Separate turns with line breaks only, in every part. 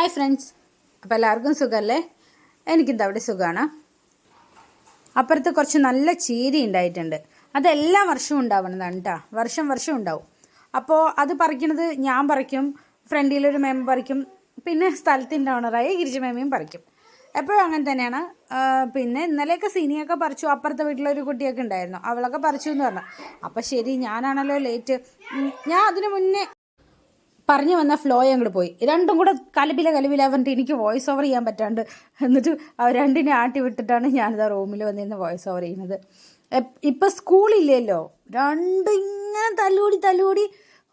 Hi friends അപ്പോൾ എല്ലാവർക്കും സുഖമല്ലേ എനിക്കിത് അവിടെ സുഖമാണ് അപ്പുറത്ത് കുറച്ച് നല്ല ചീരി ഉണ്ടായിട്ടുണ്ട്. അതെല്ലാ വർഷവും ഉണ്ടാവുന്നതാണ് കേട്ടോ വർഷം വർഷം ഉണ്ടാവും. അപ്പോൾ അത് പറിക്കണത് ഞാൻ പറിക്കും ഫ്രണ്ടിലൊരു മേമ പറിക്കും പിന്നെ സ്ഥലത്തിന്റെ ഓണറായ ഗിരിജ മേമയും പറിക്കും. എപ്പോഴും അങ്ങനെ തന്നെയാണ്. പിന്നെ ഇന്നലെയൊക്കെ സിനിയൊക്കെ പറിച്ചു. അപ്പുറത്തെ വീട്ടിലൊരു കുട്ടിയൊക്കെ ഉണ്ടായിരുന്നു. അവളൊക്കെ പറിച്ചു എന്ന് പറഞ്ഞു. അപ്പം ശരി ഞാനാണല്ലോ ലേറ്റ് ഞാൻ അതിനു മുന്നേ പറഞ്ഞു വന്ന ഫ്ലോ അങ്ങോട്ട് പോയി. രണ്ടും കൂടെ കലപില കലപില പറഞ്ഞിട്ട് എനിക്ക് വോയിസ് ഓവർ ചെയ്യാൻ പറ്റാണ്ട് എന്നിട്ട് രണ്ടിനെ ആട്ടി വിട്ടിട്ടാണ് ഞാനിതാ റൂമിൽ വന്നിരുന്ന് വോയിസ് ഓവർ ചെയ്യുന്നത്. ഇപ്പം ഇപ്പൊ സ്കൂളില്ലല്ലോ രണ്ടും ഇങ്ങനെ തല്ലുകൂടി തല്ലുകൂടി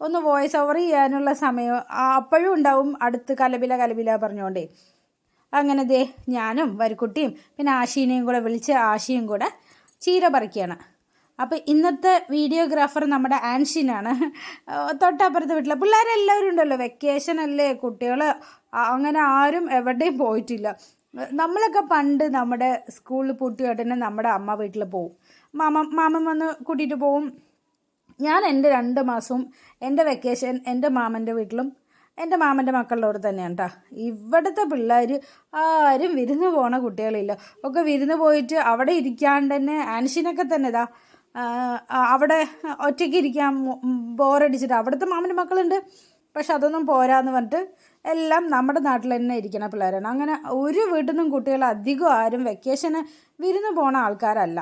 ഒന്ന് വോയിസ് ഓവർ ചെയ്യാനുള്ള സമയം അപ്പോഴും ഉണ്ടാവും അടുത്ത് കലപില കലപില പറഞ്ഞുകൊണ്ടേ അങ്ങനെ ദേ ഞാനും വരിക്കുട്ടിയും പിന്നെ ആശീനെയും കൂടെ വിളിച്ച് ആശയും കൂടെ ചീര പറിക്കുകയാണ് അപ്പോൾ ഇന്നത്തെ വീഡിയോഗ്രാഫർ നമ്മുടെ ആൻഷിനാണ്. തൊട്ടപ്പുറത്തെ വീട്ടിലെ പിള്ളേരെല്ലാവരും ഉണ്ടല്ലോ. വെക്കേഷൻ അല്ലേ കുട്ടികൾ അങ്ങനെ ആരും എവിടെയും പോയിട്ടില്ല. നമ്മളൊക്കെ പണ്ട് നമ്മുടെ സ്കൂളിൽ പൂട്ടിയ ഉടനെ നമ്മുടെ അമ്മ വീട്ടിൽ പോവും. മാമ മാമൻ വന്ന് കൂട്ടിയിട്ട് പോവും. ഞാൻ എന്റെ രണ്ട് മാസവും എന്റെ വെക്കേഷൻ എന്റെ മാമന്റെ വീട്ടിലും എന്റെ മാമന്റെ മക്കളുടെ തന്നെയാണ് കേട്ടോ ഇവിടുത്തെ പിള്ളേർ ആരും വിരുന്ന് പോണ കുട്ടികളില്ല. ഒക്കെ വിരുന്ന് പോയിട്ട് അവിടെ ഇരിക്കാണ്ട് തന്നെ ആൻഷിനൊക്കെ തന്നെ ഇതാ. അവിടെ ഒറ്റയ്ക്ക് ഇരിക്കാൻ ബോറടിച്ചിട്ട് അവിടുത്തെ മാമന്റെ മക്കളുണ്ട്. പക്ഷെ അതൊന്നും പോരാന്ന് പറഞ്ഞിട്ട് എല്ലാം നമ്മുടെ നാട്ടിൽ തന്നെ ഇരിക്കുന്ന പിള്ളേരാണ്. അങ്ങനെ ഒരു വീട്ടിൽ നിന്നും കുട്ടികൾ അധികം ആരും വെക്കേഷന് വിരുന്ന് പോണ ആൾക്കാരല്ല.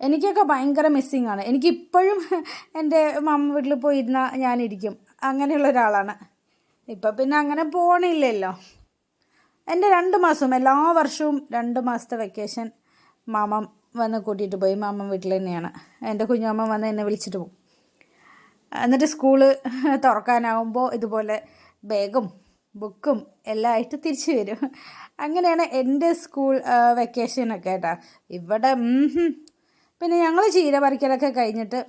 എനിക്കൊക്കെ ഭയങ്കര മിസ്സിങ് ആണ്. എനിക്കിപ്പോഴും എന്റെ മാമ വീട്ടിൽ പോയി പോയിരുന്ന ഞാനിരിക്കും അങ്ങനെയുള്ള ഒരാളാണ്. ഇപ്പം പിന്നെ അങ്ങനെ പോണില്ലല്ലോ. എന്റെ രണ്ട് മാസവും എല്ലാ വർഷവും രണ്ട് മാസത്തെ വെക്കേഷൻ മാമൻ വന്ന് കൂട്ടിയിട്ട് പോയി. മാമൻ വീട്ടിൽ തന്നെയാണ്. എന്റെ കുഞ്ഞമ്മ വന്ന് എന്നെ വിളിച്ചിട്ട് പോകും. എന്നിട്ട് സ്കൂൾ തുറക്കാനാവുമ്പോൾ ഇതുപോലെ ബാഗും ബുക്കും എല്ലാം ആയിട്ട് തിരിച്ചു വരും. അങ്ങനെയാണ് എന്റെ സ്കൂൾ വെക്കേഷനൊക്കെ കേട്ടോ. ഇവിടെ പിന്നെ ഞങ്ങൾ ചീര പറിക്കലൊക്കെ കഴിഞ്ഞിട്ട്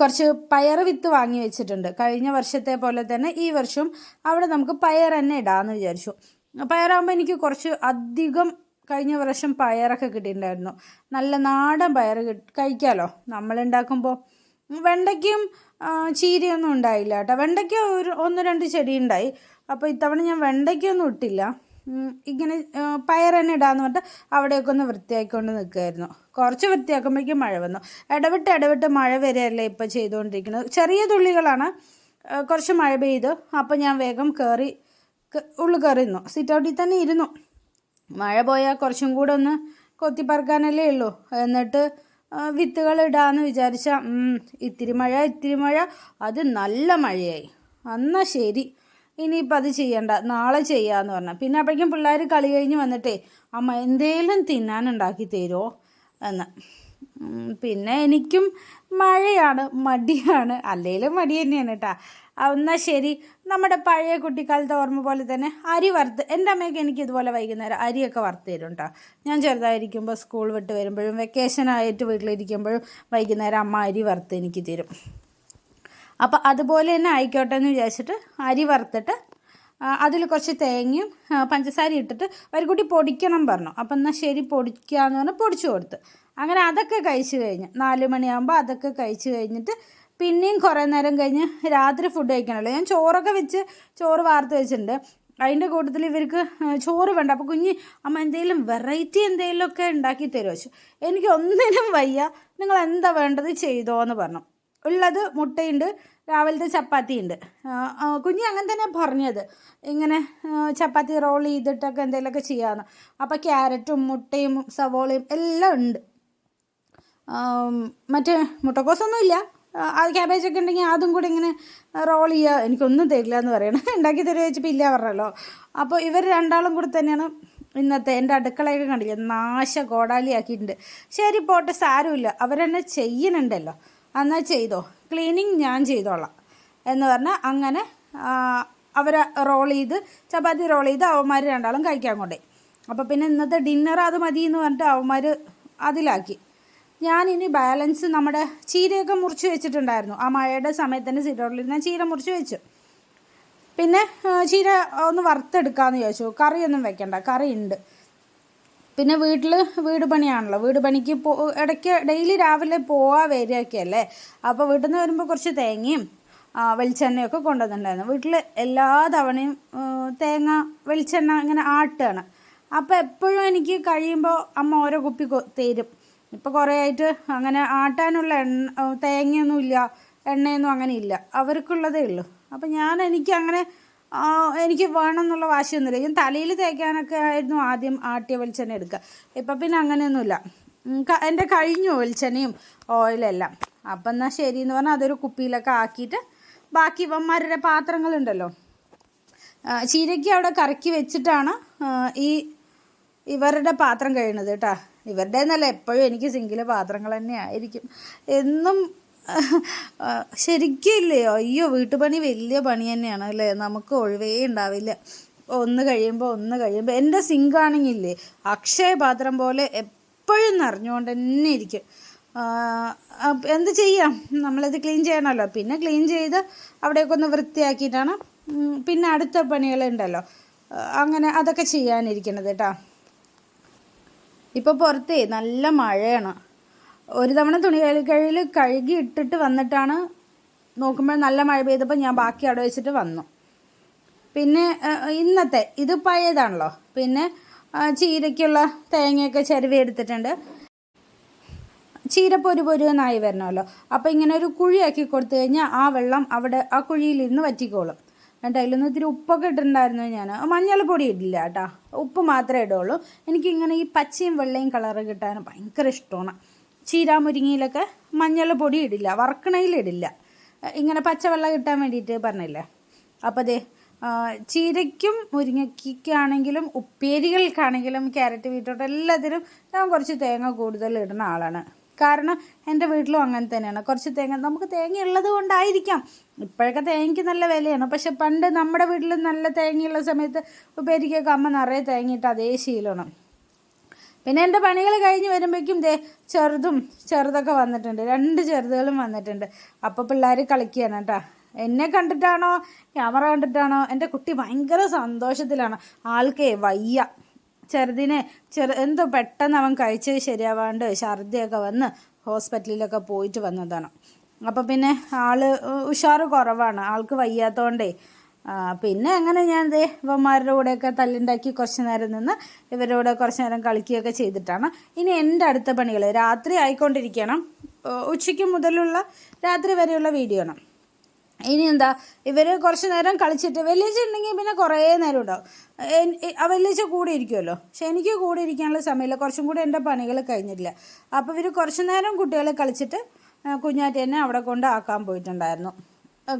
കുറച്ച് പയർ വിത്ത് വാങ്ങി വെച്ചിട്ടുണ്ട്. കഴിഞ്ഞ വർഷത്തെ പോലെ തന്നെ ഈ വർഷവും അവിടെ നമുക്ക് പയർ തന്നെ ഇടാമെന്ന് വിചാരിച്ചു. പയറാകുമ്പോൾ എനിക്ക് കുറച്ച് അധികം കഴിഞ്ഞ വർഷം പയറൊക്കെ കിട്ടിയിട്ടുണ്ടായിരുന്നു. നല്ല നാടൻ പയർ കഴിക്കാമല്ലോ നമ്മളുണ്ടാക്കുമ്പോൾ വെണ്ടയ്ക്കും ചീരയൊന്നും ഉണ്ടായില്ല കേട്ടോ. വെണ്ടയ്ക്ക ഒരു ഒന്ന് രണ്ട് ചെടി ഉണ്ടായി അപ്പോൾ ഇത്തവണ ഞാൻ വെണ്ടയ്ക്കൊന്നും ഇട്ടില്ല. ഇങ്ങനെ പയർ തന്നെ ഇടാന്ന് പറഞ്ഞിട്ട് അവിടെയൊക്കെ ഒന്ന് വൃത്തിയാക്കിക്കൊണ്ട് നിൽക്കുമായിരുന്നു കുറച്ച് വൃത്തിയാക്കുമ്പോഴേക്കും മഴ വന്നു. ഇടവിട്ട് ഇടവിട്ട് മഴ വരെയല്ലേ ഇപ്പോൾ ചെയ്തുകൊണ്ടിരിക്കുന്നത്. ചെറിയ തുള്ളികളാണ് കുറച്ച് മഴ പെയ്തു. അപ്പോൾ ഞാൻ വേഗം കയറി ഉള്ളു കയറി ഇരുന്നു സിറ്റ് ഔട്ടിൽ തന്നെ ഇരുന്നു. മഴ പോയാൽ കുറച്ചും കൂടെ ഒന്ന് കൊത്തിപ്പറക്കാനല്ലേ ഉള്ളൂ. എന്നിട്ട് വിത്തുകൾ ഇടാന്ന് വിചാരിച്ച ഇത്തിരി മഴ ഇത്തിരി മഴ. അത് നല്ല മഴയായി. എന്നാ ശരി. ഇനിയിപ്പോൾ അത് ചെയ്യണ്ട. നാളെ ചെയ്യാന്ന് പറഞ്ഞു. പിന്നെ അപ്പോഴേക്കും പിള്ളേർ കളി കഴിഞ്ഞ് വന്നിട്ടേ അമ്മ എന്തേലും തിന്നാനുണ്ടാക്കി തരുമോ എന്ന്. പിന്നെ എനിക്കും മഴയാണ് മടിയാണ്. അല്ലെങ്കിലും മടി തന്നെയാണ് കേട്ടോ. എന്നാൽ ശരി. നമ്മുടെ പഴയ കുട്ടിക്കാലത്തെ ഓർമ്മ പോലെ തന്നെ അരി വറുത്ത് എന്റെ അമ്മയൊക്കെ എനിക്ക് ഇതുപോലെ വൈകുന്നേരം അരിയൊക്കെ വറുത്ത് തരും കേട്ടോ ഞാൻ ചെറുതായിരിക്കുമ്പോൾ സ്കൂൾ വിട്ട് വരുമ്പോഴും വെക്കേഷൻ ആയിട്ട് വീട്ടിലിരിക്കുമ്പോഴും വൈകുന്നേരം അമ്മ അരി വറുത്ത് എനിക്ക് തരും. അപ്പോൾ അതുപോലെ തന്നെ ആയിക്കോട്ടെ എന്ന് വിചാരിച്ചിട്ട് അരി വറുത്തിട്ട് അതിൽ കുറച്ച് തേങ്ങയും പഞ്ചസാര ഇട്ടിട്ട് ഒരു കുട്ടി പൊടിക്കണം പറഞ്ഞു. അപ്പം എന്നാൽ ശരി പൊടിക്കാമെന്ന് പറഞ്ഞാൽ പൊടിച്ചു കൊടുത്ത്. അങ്ങനെ അതൊക്കെ കഴിച്ചു കഴിഞ്ഞ് നാല് മണിയാകുമ്പോൾ അതൊക്കെ കഴിച്ചു കഴിഞ്ഞിട്ട് പിന്നെയും കുറേ നേരം കഴിഞ്ഞ് രാത്രി ഫുഡ് കഴിക്കണമല്ലോ ഞാൻ ചോറൊക്കെ വെച്ച് ചോറ് വാർത്ത് വെച്ചിട്ടുണ്ട്. അതിന്റെ കൂട്ടത്തിൽ ഇവർക്ക് ചോറ് വേണ്ട. അപ്പോൾ കുഞ്ഞ് അമ്മ എന്തെങ്കിലും വെറൈറ്റി എന്തെങ്കിലുമൊക്കെ ഉണ്ടാക്കി തരുമോ വെച്ചു എനിക്ക് ഒന്നിനും വയ്യ. നിങ്ങൾ എന്താ വേണ്ടത് ചെയ്തോ എന്ന് പറഞ്ഞു. ഉള്ളത് മുട്ടയുണ്ട് രാവിലത്തെ ചപ്പാത്തി ഉണ്ട് കുഞ്ഞ് അങ്ങനെ തന്നെ പറഞ്ഞത്. ഇങ്ങനെ ചപ്പാത്തി റോൾ ചെയ്തിട്ടൊക്കെ എന്തെങ്കിലുമൊക്കെ ചെയ്യാമെന്ന് അപ്പോൾ ക്യാരറ്റും മുട്ടയും സവോളയും എല്ലാം ഉണ്ട്. മറ്റേ മുട്ടക്കോസൊന്നും ഇല്ല അത് ക്യാബേജൊക്കെ ഉണ്ടെങ്കിൽ അതും കൂടി ഇങ്ങനെ റോൾ ചെയ്യുക. എനിക്കൊന്നും തരില്ല എന്ന് പറയണം. ഉണ്ടാക്കി തരുക വെച്ചപ്പോൾ ഇല്ല പറഞ്ഞല്ലോ. അപ്പോൾ ഇവർ രണ്ടാളും കൂടി തന്നെയാണ് ഇന്നത്തെ എന്റെ അടുക്കളയൊക്കെ കണ്ടില്ല? നാശ കോടാലിയാക്കിയിട്ടുണ്ട് ശരി പോട്ടെ സാരമില്ല. അവരെന്നെ ചെയ്യുന്നുണ്ടല്ലോ. എന്നാൽ ചെയ്തോ? ക്ലീനിങ് ഞാൻ ചെയ്തോളാം എന്ന് പറഞ്ഞാൽ അങ്ങനെ അവരെ റോൾ ചെയ്ത് ചപ്പാത്തി റോൾ ചെയ്ത് അവന്മാർ രണ്ടാളും കഴിക്കാൻ കൊണ്ടേ അപ്പോൾ പിന്നെ ഇന്നത്തെ ഡിന്നർ അത് മതി എന്ന് പറഞ്ഞിട്ട് അവന്മാർ അതിലാക്കി. ഞാനിനി ബാലൻസ് നമ്മുടെ ചീരയൊക്കെ മുറിച്ച് വെച്ചിട്ടുണ്ടായിരുന്നു. ആ മഴയുടെ സമയത്ത് തന്നെ സിറ്റോട്ടിൽ ഞാൻ ചീര മുറിച്ച് വെച്ചു. പിന്നെ ചീര ഒന്ന് വറുത്തെടുക്കാമെന്ന് ചോദിച്ചു കറിയൊന്നും വെക്കണ്ട. കറി ഉണ്ട് പിന്നെ വീട്ടിൽ വീട് പണിയാണല്ലോ. വീട് പണിക്ക് പോ ഇടയ്ക്ക് ഡെയിലി രാവിലെ പോവാ വരികയൊക്കെ അല്ലേ? അപ്പോൾ വീട്ടിൽ നിന്ന് വരുമ്പോൾ കുറച്ച് തേങ്ങയും വെളിച്ചെണ്ണയൊക്കെ കൊണ്ടുവന്നിട്ടുണ്ടായിരുന്നു. വീട്ടിൽ എല്ലാ തവണയും തേങ്ങ വെളിച്ചെണ്ണ ഇങ്ങനെ ആട്ടുകയാണ്. അപ്പോൾ എപ്പോഴും എനിക്ക് കഴിയുമ്പോൾ അമ്മ ഓരോ കുപ്പി തരും. ഇപ്പോൾ കുറേ ആയിട്ട് അങ്ങനെ ആട്ടാനുള്ള എണ്ണ തേങ്ങയൊന്നും ഇല്ല എണ്ണയൊന്നും അങ്ങനെ ഇല്ല. അവർക്കുള്ളതേ ഉള്ളൂ. അപ്പം ഞാൻ എനിക്ക് അങ്ങനെ എനിക്ക് വേണം എന്നുള്ള വാശിയൊന്നുമില്ല. ഞാൻ തലയിൽ തേക്കാനൊക്കെ ആയിരുന്നു ആദ്യം ആട്ടിയ വെളിച്ചെണ്ണ എടുക്കുക. ഇപ്പം പിന്നെ അങ്ങനെയൊന്നുമില്ല. എന്റെ കഴിഞ്ഞു വെളിച്ചെണ്ണയും ഓയിലെല്ലാം അപ്പം എന്നാൽ ശരി എന്ന് പറഞ്ഞാൽ അതൊരു കുപ്പിയിലൊക്കെ ആക്കിയിട്ട് ബാക്കി ഇവന്മാരുടെ പാത്രങ്ങളുണ്ടല്ലോ. ചീരയ്ക്ക് അവിടെ കറക്കി വെച്ചിട്ടാണ് ഈ ഇവരുടെ പാത്രം കഴിയണത് കേട്ടാ. ഇവരുടെ എന്നല്ല എപ്പോഴും എനിക്ക് സിങ്കിലെ പാത്രങ്ങൾ തന്നെ ആയിരിക്കും എന്നും ആ, ശരിക്കും ഇല്ലയോ അയ്യോ വീട്ടുപണി വലിയ പണി തന്നെയാണ് അല്ലേ? നമുക്ക് ഒഴിവേ ഉണ്ടാവില്ല. ഒന്ന് കഴിയുമ്പോൾ ഒന്ന് കഴിയുമ്പോൾ എന്റെ അക്ഷയ പാത്രം പോലെ എപ്പോഴും നിറഞ്ഞുകൊണ്ട് തന്നെ ഇരിക്കും. എന്ത് ചെയ്യാം? നമ്മളിത് ക്ലീൻ ചെയ്യണമല്ലോ. പിന്നെ ക്ലീൻ ചെയ്ത് അവിടെയൊക്കെ ഒന്ന് വൃത്തിയാക്കിയിട്ടാണ് പിന്നെ അടുത്ത പണികളുണ്ടല്ലോ. അങ്ങനെ അതൊക്കെ ചെയ്യാനിരിക്കണത് കേട്ടോ. ഇപ്പോൾ പുറത്തേ നല്ല മഴയാണ്. ഒരു തവണ തുണി കഴുകി കഴുകി ഇട്ടിട്ട് വന്നിട്ടാണ് നോക്കുമ്പോൾ നല്ല മഴ പെയ്തപ്പോൾ ഞാൻ ബാക്കി അവിടെ വെച്ചിട്ട് വന്നു. പിന്നെ ഇന്നത്തെ ഇത് പഴയതാണല്ലോ. പിന്നെ ചീരയ്ക്കുള്ള തേങ്ങയൊക്കെ ചിരവി എടുത്തിട്ടുണ്ട്. ചീര പൊരു പൊരുവെന്നായി വരണമല്ലോ. അപ്പോൾ ഇങ്ങനെ ഒരു കുഴിയാക്കി കൊടുത്തു കഴിഞ്ഞാൽ ആ വെള്ളം അവിടെ ആ കുഴിയിൽ നിന്ന് വറ്റിക്കോളും. എന്നിട്ട് അതിലൊന്ന് ഇത്തിരി ഉപ്പൊക്കെ ഇട്ടിട്ടുണ്ടായിരുന്നു ഞാൻ. മഞ്ഞൾപ്പൊടി ഇടില്ല കേട്ടോ. ഉപ്പ് മാത്രമേ ഇടുള്ളൂ. എനിക്കിങ്ങനെ ഈ പച്ചയും വെള്ളയും കളർ കിട്ടാൻ ഭയങ്കര ഇഷ്ടമാണ്. ചീര മുരിങ്ങയിലൊക്കെ മഞ്ഞൾപ്പൊടി ഇടില്ല. വറക്കണയിലിടില്ല ഇങ്ങനെ പച്ചവെള്ളം കിട്ടാൻ വേണ്ടിയിട്ട് പറഞ്ഞില്ലേ? അപ്പോൾ ദേ ചീരയ്ക്കും മുരിങ്ങയ്ക്കാണെങ്കിലും ഉപ്പേരികൾക്കാണെങ്കിലും ക്യാരറ്റ് ബീറ്റ്റൂട്ട് എല്ലാത്തിനും ഞാൻ കുറച്ച് തേങ്ങ കൂടുതൽ ഇടുന്ന ആളാണ്. കാരണം എന്റെ വീട്ടിലും അങ്ങനെ തന്നെയാണ്. കുറച്ച് തേങ്ങ നമുക്ക് തേങ്ങ ഉള്ളത് കൊണ്ടായിരിക്കാം. ഇപ്പോഴൊക്കെ തേങ്ങയ്ക്ക് നല്ല വിലയാണ്. പക്ഷെ പണ്ട് നമ്മുടെ വീട്ടിൽ നല്ല തേങ്ങയുള്ള സമയത്ത് ഉപ്പേരിക്കൊക്കെ അമ്മ നിറയെ തേങ്ങയിട്ട് അതേ ശീലമാണ്. പിന്നെ എന്റെ പണികൾ കഴിഞ്ഞ് വരുമ്പോഴേക്കും ദേ ചെറുതും ചെറുതൊക്കെ വന്നിട്ടുണ്ട്. രണ്ട് ചെറുതുകളും വന്നിട്ടുണ്ട്. അപ്പോൾ പിള്ളേർ കളിക്കുകയാണ് കേട്ടോ. എന്നെ കണ്ടിട്ടാണോ? ക്യാമറ കണ്ടിട്ടാണോ? എന്റെ കുട്ടി ഭയങ്കര സന്തോഷത്തിലാണ്. ആൾക്കേ വയ്യ. ചെറുതിനെ ചെറു എന്തോ പെട്ടെന്ന് അവൻ കഴിച്ചത് ശരിയാവാണ്ട് ഛർദിയൊക്കെ വന്ന് ഹോസ്പിറ്റലിലൊക്കെ പോയിട്ട് വന്നതാണ്. അപ്പോൾ പിന്നെ ആൾ ഉഷാറ് കുറവാണ്. ആൾക്ക് വയ്യാത്തതുകൊണ്ടേ പിന്നെ അങ്ങനെ ഞാൻ ദേ ഇവന്മാരുടെ കൂടെയൊക്കെ തല്ലുണ്ടാക്കി കുറച്ച് നേരം നിന്ന് ഇവരോട് കുറച്ച് നേരം കളിക്കുകയൊക്കെ ചെയ്തിട്ടാണ്. ഇനി എന്റെ അടുത്ത പണികൾ രാത്രി ആയിക്കൊണ്ടിരിക്കണം. ഉച്ചയ്ക്ക് മുതലുള്ള രാത്രി വരെയുള്ള വീഡിയോ ആണ്. ഇനി എന്താ ഇവർ കുറച്ച് നേരം കളിച്ചിട്ട് വെള്ളിയാഴ്ച ഉണ്ടെങ്കിൽ പിന്നെ കുറേ നേരം ഉണ്ടാവും. വലിയച്ച കൂടെ ഇരിക്കുമല്ലോ പക്ഷെ എനിക്ക് കൂടെ ഇരിക്കാനുള്ള സമയമില്ല. കുറച്ചും കൂടെ എന്റെ പണികൾ കഴിഞ്ഞിട്ടില്ല. അപ്പോൾ ഇവർ കുറച്ച് നേരം കുട്ടികളെ കളിച്ചിട്ട് കുഞ്ഞാറ്റേനെ അവിടെ കൊണ്ട് ആക്കാൻ പോയിട്ടുണ്ടായിരുന്നു.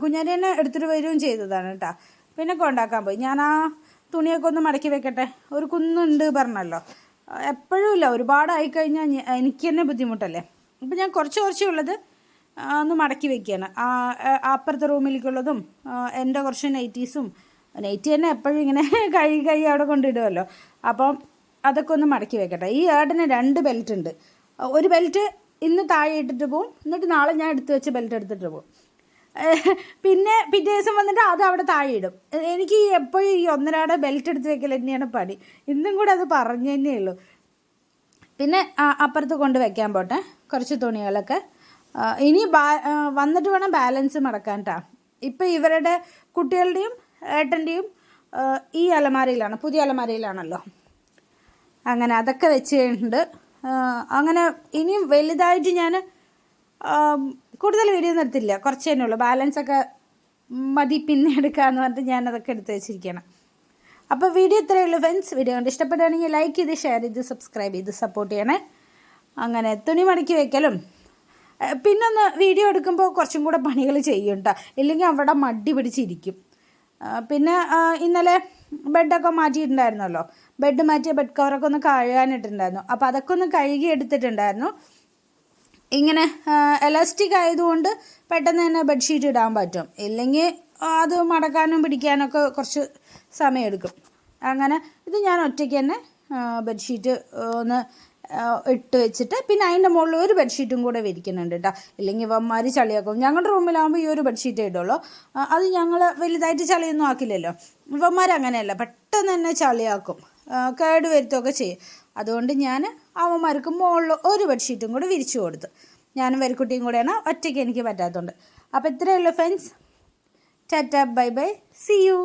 കുഞ്ഞാറ്റേനെ എടുത്തിട്ട് വരികയും ചെയ്തതാണ് കേട്ടോ. പിന്നെ കൊണ്ടാക്കാൻ പോയി. ഞാൻ ആ തുണിയൊക്കെ ഒന്ന് മടക്കി വെക്കട്ടെ? ഒരു കുന്നുണ്ട് പറഞ്ഞല്ലോ. എപ്പോഴും ഇല്ല. ഒരുപാടായി കഴിഞ്ഞാൽ എനിക്ക് തന്നെ ബുദ്ധിമുട്ടല്ലേ? അപ്പം ഞാൻ കുറച്ച് കുറച്ചേ ഉള്ളത് ആ, ഒന്ന് മടക്കി വെക്കുകയാണ് അപ്പുറത്തെ റൂമിലേക്കുള്ളതും എന്റെ കുറച്ച് നൈറ്റീസും നൈറ്റി തന്നെ എപ്പോഴും ഇങ്ങനെ കഴുകി കഴുകി അവിടെ കൊണ്ടിടുമല്ലോ അപ്പം അതൊക്കെ ഒന്ന് മടക്കി വെക്കട്ടെ. ഈ ഏട്ടന് രണ്ട് ബെൽറ്റ് ഉണ്ട്. ഒരു ബെൽറ്റ് ഇന്ന് താഴെ ഇട്ടിട്ട് പോവും. എന്നിട്ട് നാളെ ഞാൻ എടുത്തു വെച്ച് ബെൽറ്റ് എടുത്തിട്ട് പോവും. പിന്നെ പിറ്റേ ദിവസം വന്നിട്ട് അത് അവിടെ താഴെ ഇടും. എനിക്ക് എപ്പോഴും ഈ ഒന്നരാടെ ബെൽറ്റ് എടുത്ത് വെക്കൽ തന്നെയാണ് പണി. ഇന്നും കൂടെ അത് പറഞ്ഞു തന്നെയുള്ളൂ പിന്നെ അപ്പുറത്ത് കൊണ്ട് വെക്കാൻ പോട്ടെ. കുറച്ച് തുണികളൊക്കെ. ഇനി വന്നിട്ട് വേണം ബാലൻസ് മടക്കാൻ കേട്ടോ ഇപ്പം ഇവരുടെ കുട്ടികളുടെയും ഏട്ടന്റെയും ഈ അലമാരയിലാണ് പുതിയ അലമാരയിലാണല്ലോ. അങ്ങനെ അതൊക്കെ വെച്ച് കഴിഞ്ഞിട്ടുണ്ട് അങ്ങനെ ഇനിയും വലുതായിട്ട് ഞാൻ കൂടുതൽ വീഡിയോ നിർത്തില്ല കുറച്ച് തന്നെ ഉള്ളൂ. ബാലൻസ് ഒക്കെ മതി പിന്നെ എടുക്കാമെന്ന് പറഞ്ഞിട്ട് ഞാൻ അതൊക്കെ എടുത്ത് വെച്ചിരിക്കണം അപ്പോൾ വീഡിയോ ഇത്രയേ ഉള്ളൂ ഫ്രണ്ട്സ്. വീഡിയോ കണ്ട് ഇഷ്ടപ്പെടുകയാണെങ്കിൽ ലൈക്ക് ചെയ്ത് ഷെയർ ചെയ്ത് സബ്സ്ക്രൈബ് ചെയ്ത് സപ്പോർട്ട് ചെയ്യണേ. അങ്ങനെ തുണി മടക്കി വെക്കലും. ഏഹ് പിന്നൊന്ന് വീഡിയോ എടുക്കുമ്പോൾ കുറച്ചും കൂടെ പണികൾ ചെയ്യും കേട്ടോ ഇല്ലെങ്കിൽ അവിടെ മടി പിടിച്ചിരിക്കും. പിന്നെ ഇന്നലെ ബെഡൊക്കെ മാറ്റിയിട്ടുണ്ടായിരുന്നല്ലോ. ബെഡ് മാറ്റിയ ബെഡ് കവറൊക്കെ ഒന്ന് കഴുകാനിട്ടുണ്ടായിരുന്നു. അപ്പോൾ അതൊക്കെ ഒന്ന് കഴുകി എടുത്തിട്ടുണ്ടായിരുന്നു. ഇങ്ങനെ എലാസ്റ്റിക് ആയതുകൊണ്ട് പെട്ടെന്ന് തന്നെ ബെഡ്ഷീറ്റ് ഇടാൻ പറ്റും. ഇല്ലെങ്കിൽ അത് മടക്കാനും പിടിക്കാനൊക്കെ കുറച്ച് സമയമെടുക്കും. അങ്ങനെ ഇത് ഞാൻ ഒറ്റയ്ക്ക് തന്നെ ബെഡ്ഷീറ്റ് ഒന്ന് ഇട്ട് വെച്ചിട്ട് പിന്നെ അതിന്റെ മുകളിൽ ഒരു ബെഡ്ഷീറ്റും കൂടെ വിരിക്കുന്നുണ്ട് കേട്ടോ. ഇല്ലെങ്കിൽ ഇവന്മാർ ചളിയാക്കും. ഞങ്ങളുടെ റൂമിലാകുമ്പോൾ ഈ ഒരു ബെഡ്ഷീറ്റേ ഇടുള്ളൂ. അത് ഞങ്ങൾ വലുതായിട്ട് ചളിയൊന്നും ആക്കില്ലല്ലോ. ഇവന്മാർ അങ്ങനെയല്ല. പെട്ടെന്ന് തന്നെ ചളിയാക്കും. കേട് വരുത്തുകയൊക്കെ ചെയ്യും. അതുകൊണ്ട് ഞാൻ അവന്മാർക്ക് മുകളിൽ ഒരു ബെഡ്ഷീറ്റും കൂടെ വിരിച്ചു കൊടുത്തു. ഞാനും വരിക്കുട്ടിയും കൂടെയാണ്. ഒറ്റയ്ക്ക് എനിക്ക് പറ്റാത്തതുകൊണ്ട്. അപ്പോൾ ഇത്രയേ ഉള്ളൂ friends tata bye bye. See you